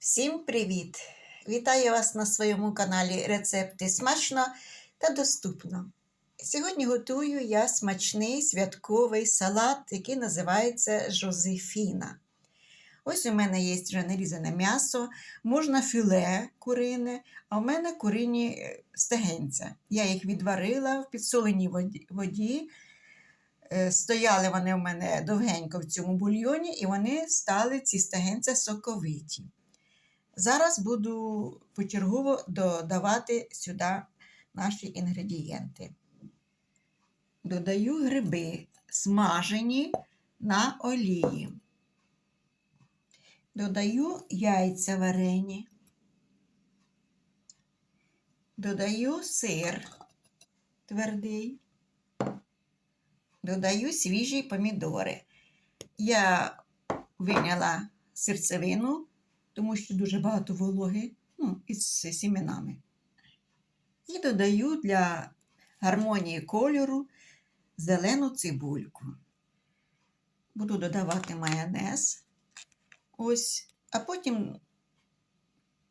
Всім привіт! Вітаю вас на своєму каналі Рецепти смачно та доступно. Сьогодні готую я смачний святковий салат, який називається Жозефіна. Ось у мене є вже нарізане м'ясо, можна філе курине, а у мене курині е, стегенця. Я їх відварила в підсоленій воді-. Е, Стояли вони у мене довгенько в цьому бульйоні, і вони стали ці стегенця соковиті. Зараз буду почергово додавати сюди наші інгредієнти. Додаю гриби, смажені на олії. Додаю яйця варені. Додаю сир твердий. Додаю свіжі помідори. Я виняла серцевину, тому що дуже багато вологи ну, із сімінами. І додаю для гармонії кольору зелену цибульку. Буду додавати майонез. Ось, а потім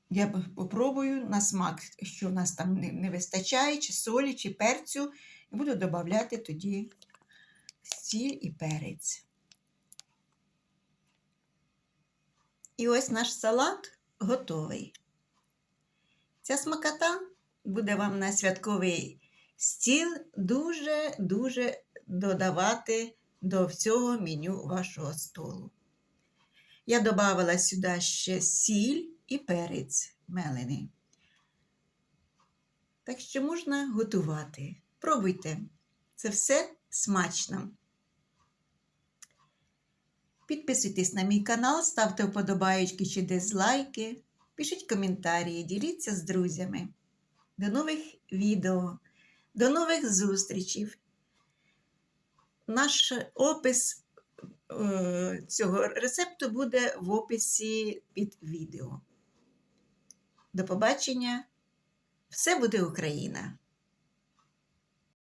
я попробую на смак, що в нас там не вистачає, чи солі, чи перцю, і буду додавати тоді сіль і перець. І ось наш салат готовий. Ця смакота буде вам на святковий стіл дуже-дуже додавати до всього меню вашого столу. Я додавала сюди ще сіль і перець мелений. Так що можна готувати. Пробуйте. Це все смачно. Підписуйтесь на мій канал, ставте вподобаєчки чи дизлайки, пишіть коментарі, діліться з друзями. До нових відео, до нових зустрічей. Наш опис е, цього рецепту буде в описі під відео. До побачення! Все буде Україна!